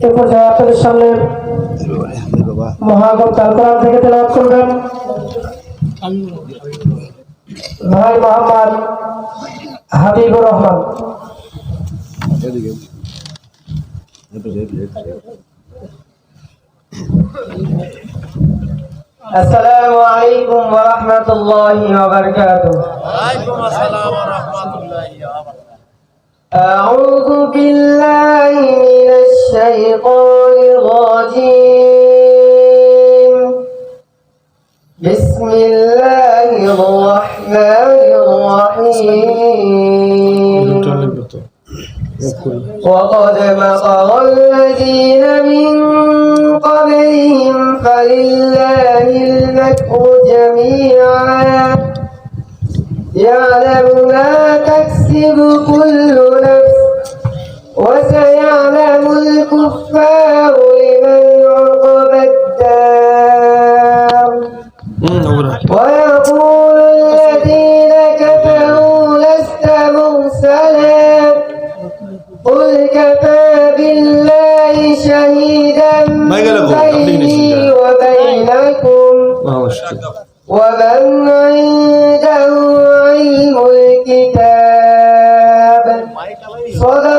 এ পর্যায়ে আপনাদের সামনে মহাগম তাল কোরআন থেকে তেলাওয়াত করবেন ভাই মোহাম্মদ হাবিবুর রহমান السلام عليكم ورحمة الله وبركاته وعليكم السلام ورحمة الله وبركاته أعوذ بالله من الرجيم. بسم الله الرحمن الرحيم. وقد مكر الذين من قبلهم فلله المكر جميعا. يعلم ما تكسب كل ويقول الذين كفروا لست مرسلا قل كفى بالله شهيدا بيني وبينكم ومن عنده علم الكتاب صدق